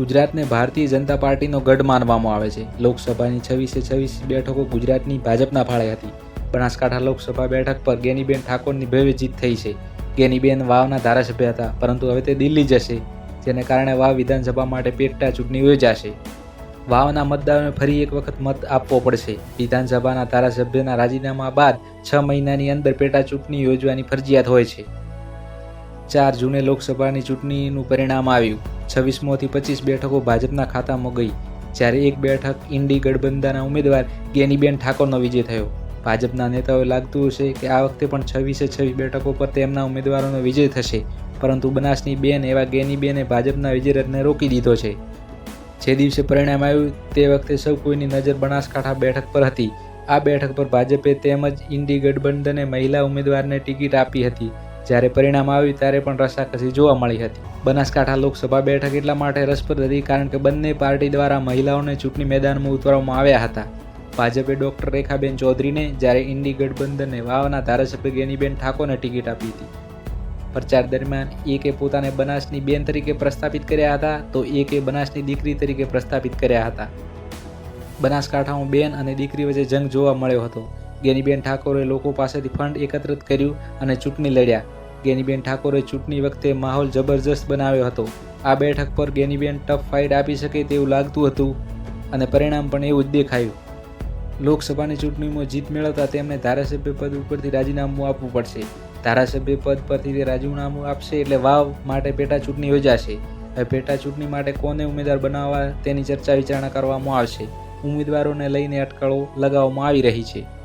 ગુજરાતને ભારતીય જનતા પાર્ટીનો ગઢ માનવામાં આવે છે. લોકસભાની છવ્વીસે છવ્વીસ બેઠકો ગુજરાતની ભાજપના ફાળે હતી. બનાસકાંઠા લોકસભા બેઠક પર ગેનીબેન ઠાકોરની ભવ્ય જીત થઈ છે. ગેનીબેન વાવના ધારાસભ્ય હતા, પરંતુ હવે તે દિલ્હી જશે, જેને કારણે વાવ વિધાનસભા માટે પેટા ચૂંટણી યોજાશે. વાવના મતદારોને ફરી એક વખત મત આપવો પડશે. વિધાનસભાના ધારાસભ્યના રાજીનામા બાદ છ મહિનાની અંદર પેટા ચૂંટણી યોજવાની ફરજિયાત હોય છે. ચાર જૂને લોકસભાની ચૂંટણીનું પરિણામ આવ્યું. છવ્વીસમોથી પચીસ બેઠકો ભાજપના ખાતામાં ગઈ, જ્યારે એક બેઠક ઇન્ડી ગઠબંધનના ઉમેદવાર ગેનીબેન ઠાકોરનો વિજય થયો. ભાજપના નેતાઓએ લાગતું હશે કે આ વખતે પણ છવ્વીસે છવ્વીસ બેઠકો પર તેમના ઉમેદવારોનો વિજય થશે, પરંતુ બનાસની બેન એવા ગેનીબેને ભાજપના વિજયરથને રોકી દીધો છે. જે દિવસે પરિણામ આવ્યું તે વખતે સૌ કોઈની નજર બનાસકાંઠા બેઠક પર હતી. આ બેઠક પર ભાજપે તેમજ ઇન્ડી ગઠબંધને મહિલા ઉમેદવારને ટિકિટ આપી હતી. જ્યારે પરિણામ આવ્યું ત્યારે પણ રસાકસી જોવા મળી હતી. બનાસકાંઠા લોકસભા બેઠક એટલા માટે રસપ્રદ હતી કારણ કે બંને પાર્ટી દ્વારા મહિલાઓને ચૂંટણી મેદાનમાં ઉતારવામાં આવ્યા હતા. ભાજપે ડોક્ટર રેખાબેન ચૌધરીને જ્યારે ઇન્ડી ગઠબંધનને વાવના ધારાસભ્ય ગેનીબેન ઠાકોરને ટિકિટ આપી હતી. પ્રચાર દરમિયાન એકે પોતાને બનાસની બેન તરીકે પ્રસ્થાપિત કર્યા હતા તો એકે બનાસની દીકરી તરીકે પ્રસ્થાપિત કર્યા હતા. બનાસકાંઠામાં બેન અને દીકરી વચ્ચે જંગ જોવા મળ્યો હતો. ગેનીબેન ઠાકોરે લોકો પાસેથી ફંડ એકત્રિત કર્યું અને ચૂંટણી લડ્યા. ગેનીબેન ઠાકોરે ચૂંટણી વખતે માહોલ જબરજસ્ત બનાવ્યો હતો. આ બેઠક પર ગેનીબેન ટફ ફાઇટ આપી શકે તેવું લાગતું હતું અને પરિણામ પણ એવું જ દેખાયું. લોકસભાની ચૂંટણીમાં જીત મેળવતા તેમને ધારાસભ્ય પદ ઉપરથી રાજીનામું આપવું પડશે. ધારાસભ્ય પદ પરથી તે રાજીનામું આપશે એટલે વાવ માટે પેટા ચૂંટણી યોજાશે. હવે પેટા ચૂંટણી માટે કોને ઉમેદવાર બનાવવા તેની ચર્ચા વિચારણા કરવામાં આવશે. ઉમેદવારોને લઈને અટકળો લગાવવામાં આવી રહી છે.